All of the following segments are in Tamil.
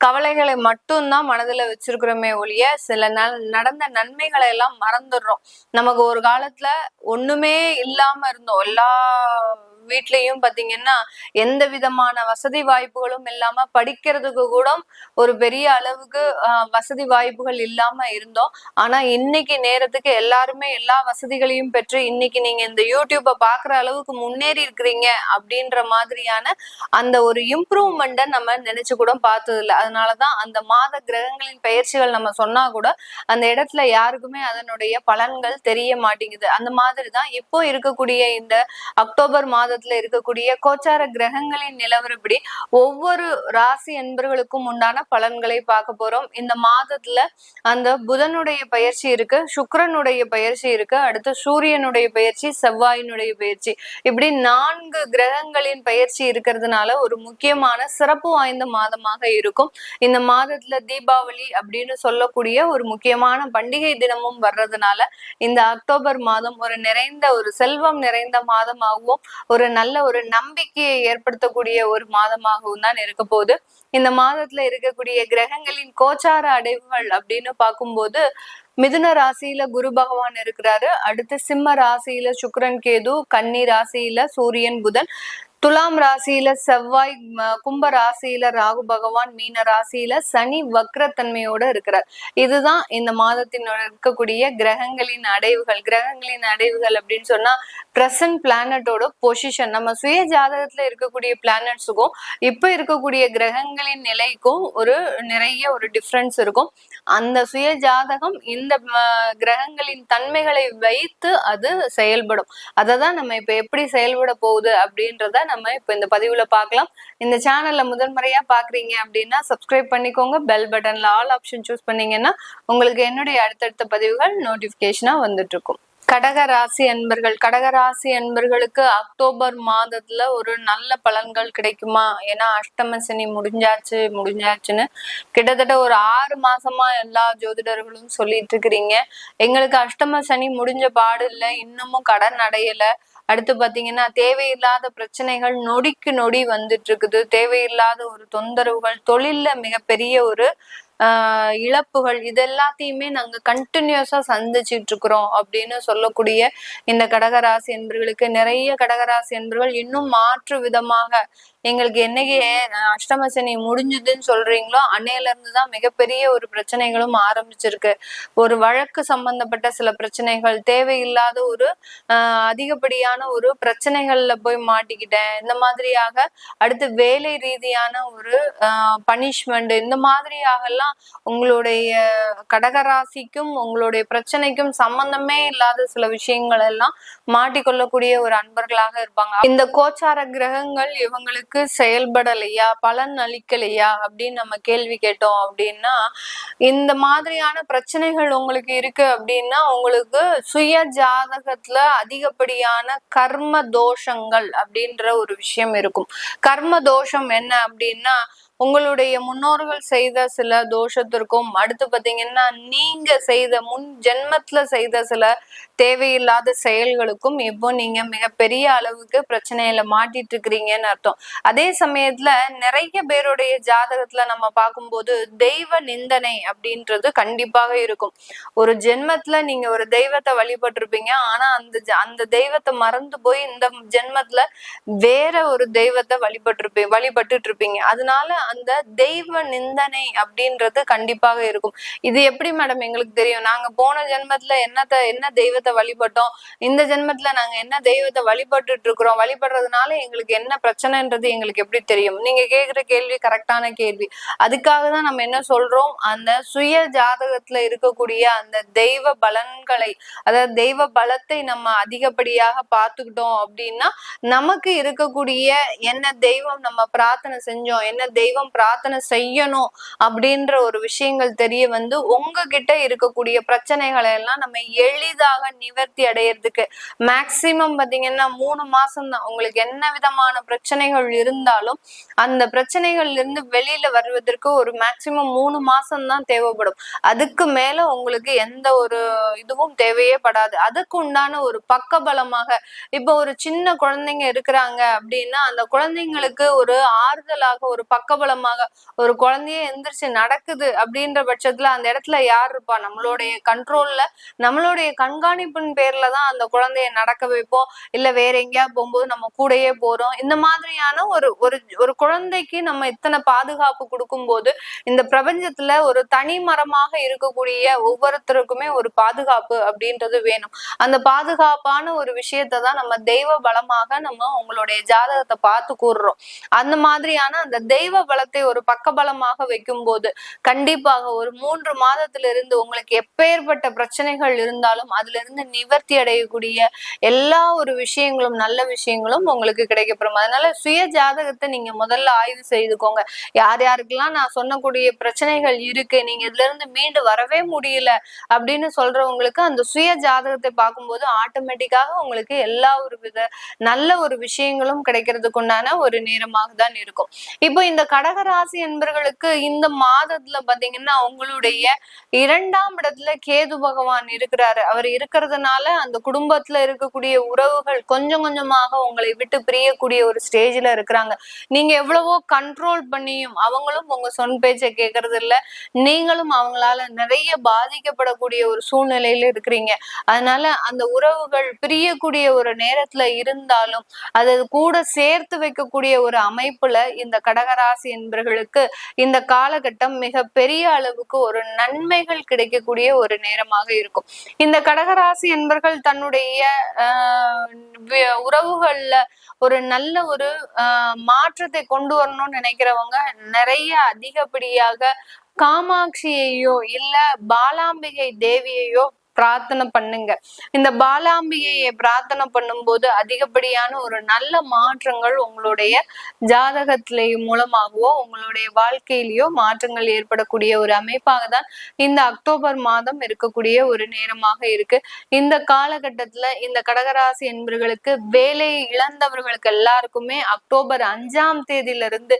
கவலைகளை மட்டும்தான் மனதுல வச்சிருக்கிறோமே ஒழிய சில ந நடந்த நன்மைகளை எல்லாம் மறந்துடுறோம். நமக்கு ஒரு காலத்துல ஒண்ணுமே இல்லாம இருந்தோம். எல்லா வீட்லயும் பாத்தீங்கன்னா எந்த விதமான வசதி வாய்ப்புகளும் இல்லாம படிக்கிறதுக்கு கூட ஒரு பெரிய அளவுக்கு வசதி வாய்ப்புகள் இல்லாம இருந்தோம். ஆனா இன்னைக்கு நேரத்துக்கு எல்லாருமே எல்லா வசதிகளையும் பெற்று இன்னைக்கு நீங்க இந்த யூடியூப்பை பாக்குற அளவுக்கு முன்னேறி இருக்கிறீங்க அப்படின்ற மாதிரியான அந்த ஒரு இம்ப்ரூவ்மெண்ட்டை நம்ம நினைச்சு கூட பார்த்தது இல்லை. அதனாலதான் அந்த மாத கிரகங்களின் பயிற்சிகள் நம்ம சொன்னா கூட அந்த இடத்துல யாருக்குமே அதனுடைய பலன்கள் தெரிய மாட்டேங்குது. அந்த மாதிரிதான் இப்போ இருக்கக்கூடிய இந்த அக்டோபர் மாத மாதத்துல இருக்கக்கூடிய கோச்சார கிரகங்களின் நிலவரப்படி ஒவ்வொரு ராசி என்பர்களுக்கும் உண்டான பலன்களை பார்க்க போறோம். இந்த மாதத்துல அந்த புதனுடைய பயிற்சி இருக்கு சுக்கரனுடைய பயிற்சி இருக்கு அடுத்து சூரியனுடைய பயிற்சி செவ்வாயினுடைய பயிற்சி. இப்படி நான்கு கிரகங்களின் பயிற்சி இருக்கிறதுனால ஒரு முக்கியமான சிறப்பு வாய்ந்த மாதமாக இருக்கும். இந்த மாதத்துல தீபாவளி அப்படின்னு சொல்லக்கூடிய ஒரு முக்கியமான பண்டிகை தினமும் வர்றதுனால இந்த அக்டோபர் மாதம் ஒரு நிறைந்த ஒரு செல்வம் நிறைந்த மாதமாகவும் ஒரு நல்ல ஒரு நம்பிக்கையை ஏற்படுத்தக்கூடிய ஒரு மாதமாகவும் தான் இருக்க போகுது. இந்த மாதத்துல இருக்கக்கூடிய கிரகங்களின் கோச்சார அடைவுகள் அப்படின்னு பார்க்கும்போது மிதுன ராசியில குரு பகவான் இருக்கிறாரு. அடுத்து சிம்ம ராசியில சுக்கரன் கேது கன்னி ராசியில சூரியன் புதன். துலாம் ராசியில செவ்வாய் கும்ப ராசியில ராகு பகவான் மீன ராசியில சனி வக்ரத்தன்மையோட இருக்கிறார். இதுதான் இந்த மாதத்தின் இருக்கக்கூடிய கிரகங்களின் அடைவுகள். கிரகங்களின் அடைவுகள் அப்படின்னு சொன்னா பிரசன்ட் பிளானட்டோட பொசிஷன் நம்ம சுய ஜாதகத்துல இருக்கக்கூடிய பிளானட்ஸுக்கும் இப்ப இருக்கக்கூடிய கிரகங்களின் நிலைக்கும் ஒரு நிறைய ஒரு டிஃப்ரென்ஸ் இருக்கும். அந்த சுய ஜாதகம் இந்த கிரகங்களின் தன்மைகளை வைத்து அது செயல்படும். அதை தான் நம்ம இப்ப எப்படி செயல்பட போகுது அப்படின்றத நம்ம இப்போ இந்த பதிவுல பார்க்கலாம் இந்த சேனல்ல முதன்முறையா பாக்குறீங்க அப்படின்னா சப்ஸ்கிரைப் பண்ணிக்கோங்க. பெல் பட்டன்ல ஆல் ஆப்ஷன் சூஸ் பண்ணீங்கன்னா உங்களுக்கு என்னுடைய அடுத்தடுத்த பதிவுகள் நோட்டிபிகேஷனா வந்துட்டு இருக்கும் கடக ராசி அன்பர்கள் கடகராசி அன்பர்களுக்கு அக்டோபர் மாதத்துல ஒரு நல்ல பலன்கள் கிடைக்குமா? ஏன்னா அஷ்டம சனி முடிஞ்சாச்சு முடிஞ்சாச்சுன்னு கிட்டத்தட்ட ஒரு ஆறு மாசமா எல்லா ஜோதிடர்களும் சொல்லிட்டு இருக்கிறீங்க. எங்களுக்கு அஷ்டம சனி முடிஞ்ச பாடு இல்லை இன்னமும் கடன் அடையல. அடுத்து பாத்தீங்கன்னா தேவையில்லாத பிரச்சனைகள் நொடிக்கு நொடி வந்துட்டு இருக்குது தேவையில்லாத ஒரு தொந்தரவுகள் தொழில்ல மிகப்பெரிய ஒரு ஆஹ் இழப்புகள் இது எல்லாத்தையுமே நாங்க கண்டினியூஸா சந்திச்சிட்டு இருக்கிறோம் அப்படின்னு சொல்லக்கூடிய இந்த கடகராசி என்பர்களுக்கு. நிறைய கடகராசி என்பர்கள் இன்னும் மாற்று விதமாக எங்களுக்கு என்னைக்கு அஷ்டம சனி முடிஞ்சதுன்னு சொல்றீங்களோ அன்னையில இருந்துதான் மிகப்பெரிய ஒரு பிரச்சனைகளும் ஆரம்பிச்சிருக்கு. ஒரு வழக்கு சம்பந்தப்பட்ட சில பிரச்சனைகள் தேவையில்லாத ஒரு ஆஹ் அதிகப்படியான ஒரு பிரச்சனைகள்ல போய் மாட்டிக்கிட்டேன். இந்த மாதிரியாக அடுத்து வேலை ரீதியான ஒரு பனிஷ்மெண்ட் இந்த மாதிரியாக எல்லாம் உங்களுடைய கடகராசிக்கும் உங்களுடைய பிரச்சனைக்கும் சம்பந்தமே இல்லாத சில விஷயங்கள் எல்லாம் மாட்டிக்கொள்ளக்கூடிய ஒரு அன்பர்களாக இருப்பாங்க. இந்த கோச்சார கிரகங்கள் இவங்களுக்கு செயல்படலையா? பலன் அளிக்கலையா? அப்படின்னு நம்ம கேள்வி கேட்டோம் அப்படின்னா இந்த மாதிரியான பிரச்சனைகள் உங்களுக்கு இருக்கு அப்படின்னா உங்களுக்கு சுய ஜாதகத்துல அதிகப்படியான கர்ம தோஷங்கள் அப்படின்ற ஒரு விஷயம் இருக்கும். கர்ம தோஷம் என்ன அப்படின்னா உங்களுடைய முன்னோர்கள் செய்த சில தோஷத்திற்கும் அடுத்து பார்த்தீங்கன்னா நீங்க செய்த முன் ஜென்மத்துல செய்த சில தேவையில்லாத செயல்களுக்கும் இப்போ நீங்க மிகப்பெரிய அளவுக்கு பிரச்சனையில மாட்டிட்டு இருக்கிறீங்கன்னு அர்த்தம். அதே சமயத்துல நிறைய பேருடைய ஜாதகத்துல நம்ம பார்க்கும்போது தெய்வ நிந்தனை அப்படின்றது கண்டிப்பாக இருக்கும். ஒரு ஜென்மத்துல நீங்க ஒரு தெய்வத்தை வழிபட்டிருப்பீங்க ஆனா அந்த அந்த தெய்வத்தை மறந்து போய் இந்த ஜென்மத்துல வேற ஒரு தெய்வத்தை வழிபட்டிருப்பீங்க வழிபட்டுட்டு இருப்பீங்க அதனால அந்த தெய்வ நிந்தனை அப்படின்றது கண்டிப்பாக இருக்கும். இது எப்படி மேடம் எங்களுக்கு தெரியும்? நாங்க போன ஜென்மத்துல என்னத்த என்ன தெய்வத்தை தெய்வத்தை வழிபட்டோம்? இந்த ஜென்மத்துல நாங்க என்ன தெய்வத்தை வழிபட்டுட்டு இருக்கிறோம்? வழிபடுறதுனால எங்களுக்கு என்ன பிரச்சனைன்றது எங்களுக்கு எப்படி தெரியும்? நீங்க கேக்குற கேள்வி கரெக்டான கேள்வி. அதுக்காக தான் நம்ம என்ன சொல்றோம்? அந்த சுய ஜாதகத்துல இருக்கக்கூடிய அந்த தெய்வ பலன்களை அதாவது தெய்வ பலத்தை நம்ம அதிகப்படியாக பார்த்துக்கிட்டோம் அப்படின்னா நமக்கு இருக்கக்கூடிய என்ன தெய்வம் நம்ம பிரார்த்தனை செஞ்சோம் என்ன தெய்வ தெய்வம் பிரார்த்தனை செய்யணும் அப்படின்ற ஒரு விஷயங்கள் தெரிய வந்து உங்ககிட்ட இருக்கக்கூடிய பிரச்சனைகளை எல்லாம் நம்ம எளிதாக நிவர்த்தி அடையிறதுக்கு. மேக்சிமம் பாத்தீங்கன்னா மூணு மாசம் தான் உங்களுக்கு என்ன விதமான பிரச்சனைகள் இருந்தாலும் அந்த பிரச்சனைகள்ல இருந்து வெளியில வருவதற்கு ஒரு மேக்சிமம் மூணு மாசம் தான் தேவைப்படும். அதுக்கு மேல உங்களுக்கு எந்த ஒரு இதுவும் தேவையே படாது. அதுக்கு உண்டான ஒரு பக்கபலமாக இப்ப ஒரு சின்ன குழந்தைங்க இருக்கிறாங்க அப்படின்னா அந்த குழந்தைங்களுக்கு ஒரு ஆறுதலாக ஒரு பக்கபலமாக ஒரு குழந்தைய எந்திரிச்சு நடக்குது அப்படின்ற பட்சத்துல அந்த இடத்துல யார் இருப்பா? நம்மளுடைய கண்ட்ரோல்ல நம்மளுடைய கண்காணிப்பின் பேர்ல தான் அந்த குழந்தைய நடக்க வைப்போம். இல்ல வேற எங்கேயா போகும்போது நம்ம கூடயே போறோம். இந்த மாதிரியான ஒரு ஒரு ஒரு குழந்தைக்கு நம்ம இத்தனை பாதுகாப்பு கொடுக்கும் போது இந்த பிரபஞ்சத்துல ஒரு தனி மரமாக இருக்கக்கூடிய ஒவ்வொருத்தருக்குமே ஒரு பாதுகாப்பு அப்படின்றது வேணும். அந்த பாதுகாப்பான ஒரு விஷயத்தை தான் நம்ம தெய்வ பலமாக நம்ம உங்களுடைய ஜாதகத்தை பார்த்து கூறுறோம். அந்த மாதிரியான அந்த தெய்வ பல பலத்தை ஒரு பக்கபலமாக வைக்கும் போது கண்டிப்பாக ஒரு மூன்று மாதத்துல இருந்து உங்களுக்கு எப்பேற்பட்ட பிரச்சனைகள் இருந்தாலும் அதுல இருந்து நிவர்த்தி அடையக்கூடிய எல்லா ஒரு விஷயங்களும் நல்ல விஷயங்களும் உங்களுக்கு கிடைக்கப்படும் அதனால சுய ஜாதகத்தை நீங்க முதல்ல ஆய்வு செய்துக்கோங்க. யார் யாருக்கெல்லாம் நான் சொன்னக்கூடிய பிரச்சனைகள் இருக்கு நீங்க இதுல இருந்து மீண்டு வரவே முடியல அப்படின்னு சொல்றவங்களுக்கு அந்த சுய ஜாதகத்தை பார்க்கும்போது ஆட்டோமேட்டிக்காக உங்களுக்கு எல்லா ஒரு வித நல்ல ஒரு விஷயங்களும் கிடைக்கிறதுக்கு உண்டான ஒரு நேரமாக தான் இருக்கும். இப்போ இந்த கடகராசி என்பர்களுக்கு இந்த மாதத்துல பாத்தீங்கன்னா உங்களுடைய இரண்டாம் இடத்துல கேது பகவான் இருக்கிறாரு. அவர் இருக்கிறதுனால அந்த குடும்பத்துல இருக்கக்கூடிய உறவுகள் கொஞ்சம் கொஞ்சமாக உங்களை விட்டு பிரியக்கூடிய ஒரு ஸ்டேஜ்ல இருக்கிறாங்க. நீங்க எவ்வளவோ கண்ட்ரோல் பண்ணியும் அவங்களும் உங்க சொன் பேச்சை கேட்கறது இல்ல நீங்களும் அவங்களால நிறைய பாதிக்கப்படக்கூடிய ஒரு சூழ்நிலையில இருக்கிறீங்க. அதனால அந்த உறவுகள் பிரியக்கூடிய ஒரு நேரத்துல இருந்தாலும் அது கூட சேர்த்து வைக்கக்கூடிய ஒரு அமைப்புல இந்த கடகராசி என்பர்களுக்கு இந்த காலகட்டம் மிக பெரிய அளவுக்கு ஒரு நன்மைகள் கிடைக்கக்கூடிய ஒரு நேரமாக இருக்கும். இந்த கடகராசி என்பர்கள் தன்னுடைய ஆஹ் உறவுகள்ல ஒரு நல்ல ஒரு ஆஹ் மாற்றத்தை கொண்டு வரணும்னு நினைக்கிறவங்க நிறைய அதிகப்படியாக காமாட்சியையோ இல்ல பாலாம்பிகை தேவியையோ பிரார்த்தனை பண்ணுங்க. இந்த பாலாம்பிகையை பிரார்த்தனை பண்ணும்போது அதிகப்படியான ஒரு நல்ல மாற்றங்கள் உங்களுடைய ஜாதகத்திலே மூலமாகவோ உங்களுடைய வாழ்க்கையிலேயோ மாற்றங்கள் ஏற்படக்கூடிய ஒரு அமைப்பாக தான் இந்த அக்டோபர் மாதம் இருக்கக்கூடிய ஒரு நேரமாக இருக்கு. இந்த காலகட்டத்துல இந்த கடகராசி என்பவர்களுக்கு வேலை இழந்தவர்களுக்கு எல்லாருக்குமே அக்டோபர் அஞ்சாம் தேதியிலிருந்து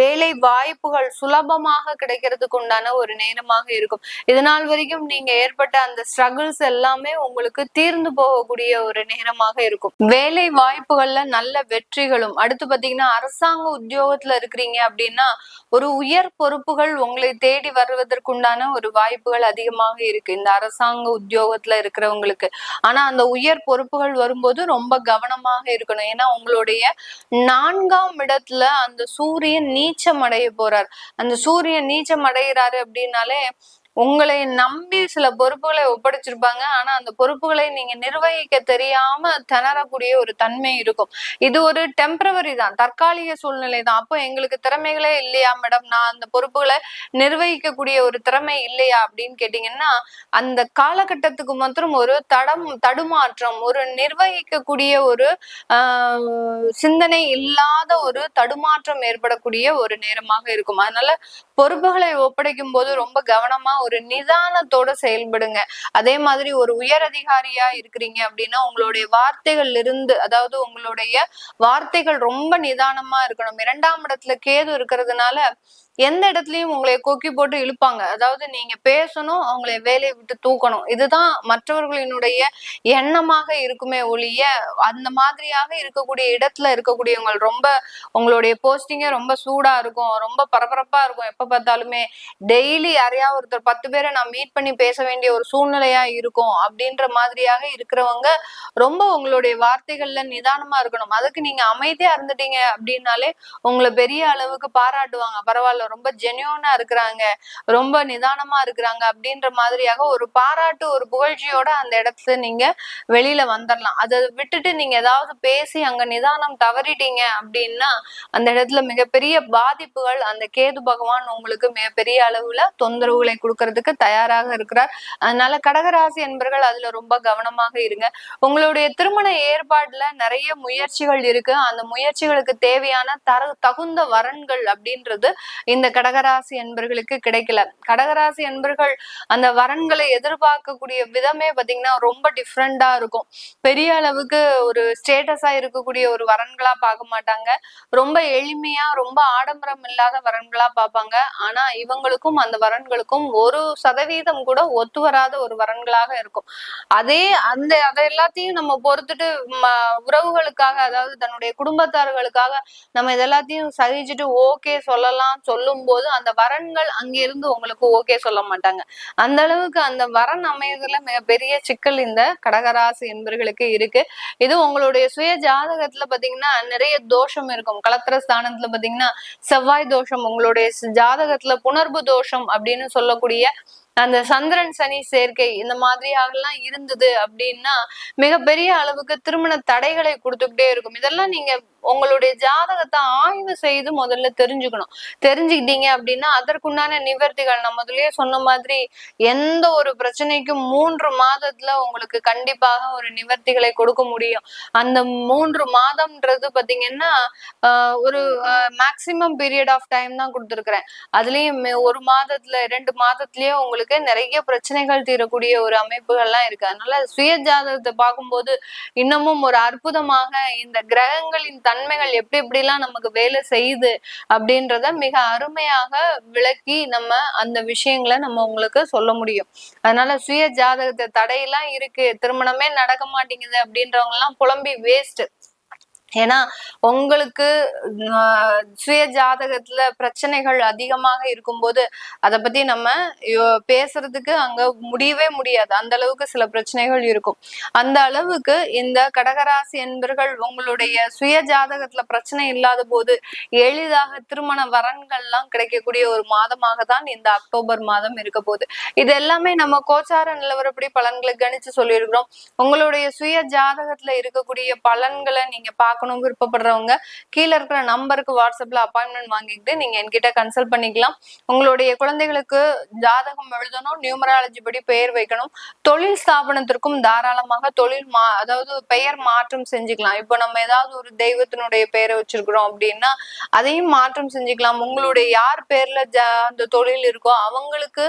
வேலை வாய்ப்புகள் சுலபமாக கிடைக்கிறதுக்கு உண்டான ஒரு நேரமாக இருக்கும். இதனால் வரைக்கும் நீங்க ஏற்பட்ட அந்த ஸ்ட்ரகிள்ஸ் எல்லாமே உங்களுக்கு தீர்ந்து போகக்கூடிய ஒரு நேரமாக இருக்கும். வேலை வாய்ப்புகள்ல நல்ல வெற்றிகளும் அடுத்து பாத்தீங்கன்னா அரசாங்க உத்தியோகத்துல இருக்கிறீங்க அப்படின்னா ஒரு உயர் பொறுப்புகள் உங்களை தேடி வருவதற்குண்டான ஒரு வாய்ப்புகள் அதிகமாக இருக்கு. இந்த அரசாங்க உத்தியோகத்துல இருக்கிறவங்களுக்கு. ஆனா அந்த உயர் பொறுப்புகள் வரும்போது ரொம்ப கவனமாக இருக்கணும். ஏன்னா உங்களுடைய நான்காம் இடத்துல அந்த சூரியன் நீச்சம் அடைய போறார். அந்த சூரியன் நீச்சம் அடைகிறாரு அப்படின்னாலே உங்களை நம்பி சில பொறுப்புகளை ஒப்படைச்சிருப்பாங்க. ஆனா அந்த பொறுப்புகளை நீங்க நிர்வகிக்க தெரியாம திணறக்கூடிய ஒரு தன்மை இருக்கும். இது ஒரு டெம்பரவரி தான். தற்காலிக சூழ்நிலை தான். அப்போ எங்களுக்கு திறமைகளே இல்லையா மேடம் நான் அந்த பொறுப்புகளை நிர்வகிக்கக்கூடிய ஒரு திறமை இல்லையா அப்படின்னு கேட்டீங்கன்னா அந்த காலகட்டத்துக்கு மாத்திரம் ஒரு தடம் தடுமாற்றம் ஒரு நிர்வகிக்கக்கூடிய ஒரு ஆஹ் சிந்தனை இல்லாத ஒரு தடுமாற்றம் ஏற்படக்கூடிய ஒரு நேரமாக இருக்கும். அதனால பொறுப்புகளை ஒப்படைக்கும் போது ரொம்ப கவனமா ஒரு நிதானத்தோட செயல்படுங்க. அதே மாதிரி ஒரு உயர் அதிகாரியா இருக்கிறீங்க அப்படின்னா உங்களுடைய வார்த்தைகள் இருந்து அதாவது உங்களுடைய வார்த்தைகள் ரொம்ப நிதானமா இருக்கணும். இரண்டாம் இடத்துல கேது இருக்கிறதுனால எந்த இடத்துலயும் உங்களை கொக்கி போட்டு இழுப்பாங்க. அதாவது நீங்க பேசணும் அவங்களை வேலையை விட்டு தூக்கணும். இதுதான் மற்றவர்களினுடைய எண்ணமாக இருக்குமே ஒழிய அந்த மாதிரியாக இருக்கக்கூடிய இடத்துல இருக்கக்கூடியவங்க ரொம்ப உங்களுடைய போஸ்டிங்கே ரொம்ப சூடா இருக்கும். ரொம்ப பரபரப்பா இருக்கும். எப்ப பார்த்தாலுமே டெய்லி யாரையாவது ஒருத்தர் பத்து பேரை நான் மீட் பண்ணி பேச வேண்டிய ஒரு சூழ்நிலையா இருக்கும் அப்படின்ற மாதிரியாக இருக்கிறவங்க ரொம்ப உங்களுடைய வார்த்தைகள்ல நிதானமா இருக்கணும். அதுக்கு நீங்க அமைதியா இருந்துட்டீங்க அப்படின்னாலே உங்களை பெரிய அளவுக்கு பாராட்டுவாங்க. பரவாயில்ல இருக்கிறாங்களோ ரொம்ப ஜென்யூனா இருக்கிறாங்க ரொம்ப நிதானமா இருக்கிறாங்க அப்படின்ற மாதிரியாக ஒரு பாராட்டு ஒரு புகழ்ச்சியோட அந்த இடத்துல நீங்க வெளியில வந்துடலாம் அதை விட்டுட்டு நீங்க ஏதாவது பேசி அங்க நிதானம் தவறிட்டீங்க அப்படின்னா அந்த இடத்துல மிகப்பெரிய பாதிப்புகள் அந்த கேது பகவான் உங்களுக்கு மிகப்பெரிய அளவுல தொந்தரவுகளை கொடுக்கறதுக்கு தயாராக இருக்கிறார். அதனால கடகராசி என்பர்கள் அதுல ரொம்ப கவனமாக இருங்க. உங்களுடைய திருமண ஏற்பாடுல நிறைய முயற்சிகள் இருக்கு. அந்த முயற்சிகளுக்கு தேவையான தர தகுந்த வரன்கள் அப்படின்றது இந்த கடகராசி என்பர்களுக்கு கிடைக்கல. கடகராசி என்பர்கள் அந்த வரன்களை எதிர்பார்க்கக்கூடிய விதமே பாத்தீங்கன்னா ரொம்ப டிஃப்ரெண்டா இருக்கும். பெரிய அளவுக்கு ஒரு ஸ்டேட்டஸா இருக்கக்கூடிய ஒரு வரன்களா பார்க்க மாட்டாங்க. ரொம்ப எளிமையா ரொம்ப ஆடம்பரம் இல்லாத வரன்களா பார்ப்பாங்க. ஆனா இவங்களுக்கும் அந்த வரன்களுக்கும் ஒரு சதவீதம் கூட ஒத்து வராத ஒரு வரன்களாக இருக்கும். அதே அந்த அதை எல்லாத்தையும் நம்ம பொறுத்துட்டு உறவுகளுக்காக அதாவது தன்னுடைய குடும்பத்தார்களுக்காக நம்ம இதெல்லாத்தையும் சகிச்சுட்டு ஓகே சொல்லலாம். சொல்லும் போது அந்த வரன்கள் அங்கிருந்து உங்களுக்கு ஓகே சொல்ல மாட்டாங்க. அந்த அளவுக்கு அந்த வரன் அமையதுல மிகப்பெரிய சிக்கல் இந்த கடகராசி என்பர்களுக்கு இருக்கு. இது உங்களுடைய சுய ஜாதகத்துல பாத்தீங்கன்னா நிறைய தோஷம் இருக்கும். கலத்திர ஸ்தானத்துல பாத்தீங்கன்னா செவ்வாய் தோஷம் உங்களுடைய ஜாதகத்துல புணர்வு தோஷம் அப்படின்னு சொல்லக்கூடிய அந்த சந்திரன் சனி சேர்க்கை இந்த மாதிரியாகலாம் இருந்தது அப்படின்னா மிகப்பெரிய அளவுக்கு திருமண தடைகளை கொடுத்துக்கிட்டே இருக்கும். இதெல்லாம் நீங்க உங்களுடைய ஜாதகத்தை ஆய்வு செய்து முதல்ல தெரிஞ்சுக்கணும். தெரிஞ்சுக்கிட்டீங்க அப்படின்னா அதற்குண்டான நிவர்த்திகள் நம்ம முதலே சொன்ன மாதிரி எந்த ஒரு பிரச்சனைக்கும் மூன்று மாதத்துல உங்களுக்கு கண்டிப்பாக ஒரு நிவர்த்திகளை கொடுக்க முடியும். அந்த மூன்று மாதம்ன்றது பாத்தீங்கன்னா ஒரு மேக்சிமம் பீரியட் ஆஃப் டைம் தான் கொடுத்துருக்குறேன். அதுலயும் ஒரு மாதத்துல ரெண்டு மாதத்துலயே உங்களுக்கு நிறைய பிரச்சனைகள் தீரக்கூடிய ஒரு அமைப்புகள்லாம் இருக்கு. அதனால சுய ஜாதகத்தை பார்க்கும்போது இன்னமும் ஒரு அற்புதமாக இந்த கிரகங்களின் தன்மைகள் எப்படி எப்படிலாம் நமக்கு வேலை செய்யுது அப்படின்றத மிக அருமையாக விளக்கி நம்ம அந்த விஷயங்களை நம்ம உங்களுக்கு சொல்ல முடியும். அதனால சுய ஜாதகத்தை தடையெல்லாம் இருக்கு. திருமணமே நடக்க மாட்டேங்குது அப்படின்றவங்க எல்லாம் புலம்பி வேஸ்ட் ஏன்னா உங்களுக்கு சுய ஜாதகத்துல பிரச்சனைகள் அதிகமாக இருக்கும்போது அதை பத்தி நம்ம பேசுறதுக்கு அங்க முடியவே முடியாது. அந்த அளவுக்கு சில பிரச்சனைகள் இருக்கும். அந்த அளவுக்கு இந்த கடகராசி என்பர்கள் உங்களுடைய சுய ஜாதகத்துல பிரச்சனை இல்லாத போது எளிதாக திருமண வரன்கள்லாம் கிடைக்கக்கூடிய ஒரு மாதமாக தான் இந்த அக்டோபர் மாதம் இருக்க போகுது. இது எல்லாமே நம்ம கோச்சார நிலவரப்படி பலன்களை கணிச்சு சொல்லியிருக்கிறோம். உங்களுடைய சுய ஜாதகத்துல இருக்கக்கூடிய பலன்களை நீங்க பார்க்க பார்க்கணும் விருப்பப்படுறவங்க கீழே இருக்கிற நம்பருக்கு வாட்ஸ்அப்ல அப்பாயின்மெண்ட் வாங்கிக்கிட்டு நீங்க என்கிட்ட கன்சல்ட் பண்ணிக்கலாம். உங்களுடைய குழந்தைகளுக்கு ஜாதகம் எழுதணும் நியூமராலஜி படி பெயர் வைக்கணும். தொழில் ஸ்தாபனத்திற்கும் தாராளமாக தொழில் மா அதாவது பெயர் மாற்றம் செஞ்சுக்கலாம். இப்போ நம்ம ஏதாவது ஒரு தெய்வத்தினுடைய பெயரை வச்சிருக்கிறோம் அப்படின்னா அதையும் மாற்றம் செஞ்சுக்கலாம். உங்களுடைய யார் பேர்ல அந்த தொழில் இருக்கோ அவங்களுக்கு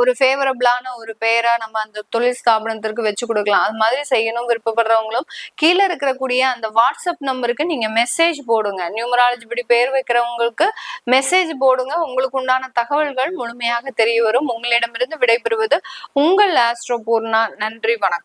ஒரு ஃபேவரபிளான ஒரு பெயரா நம்ம அந்த தொழில் ஸ்தாபனத்திற்கு வச்சு கொடுக்கலாம். அது மாதிரி செய்யணும் விருப்பப்படுறவங்களும் கீழே இருக்கக்கூடிய அந்த வாட்ஸ்அப் வாட்ஸ்அப் நம்பருக்கு நீங்க மெசேஜ் போடுங்க. நியூமராலஜி படி பேர் வைக்கிறவங்களுக்கு மெசேஜ் போடுங்க. உங்களுக்கு உண்டான தகவல்கள் முழுமையாக தெரிய வரும். உங்களிடமிருந்து விடைபெறுவது உங்கள் ஆஸ்ட்ரோ பூர்ணா. நன்றி வணக்கம்.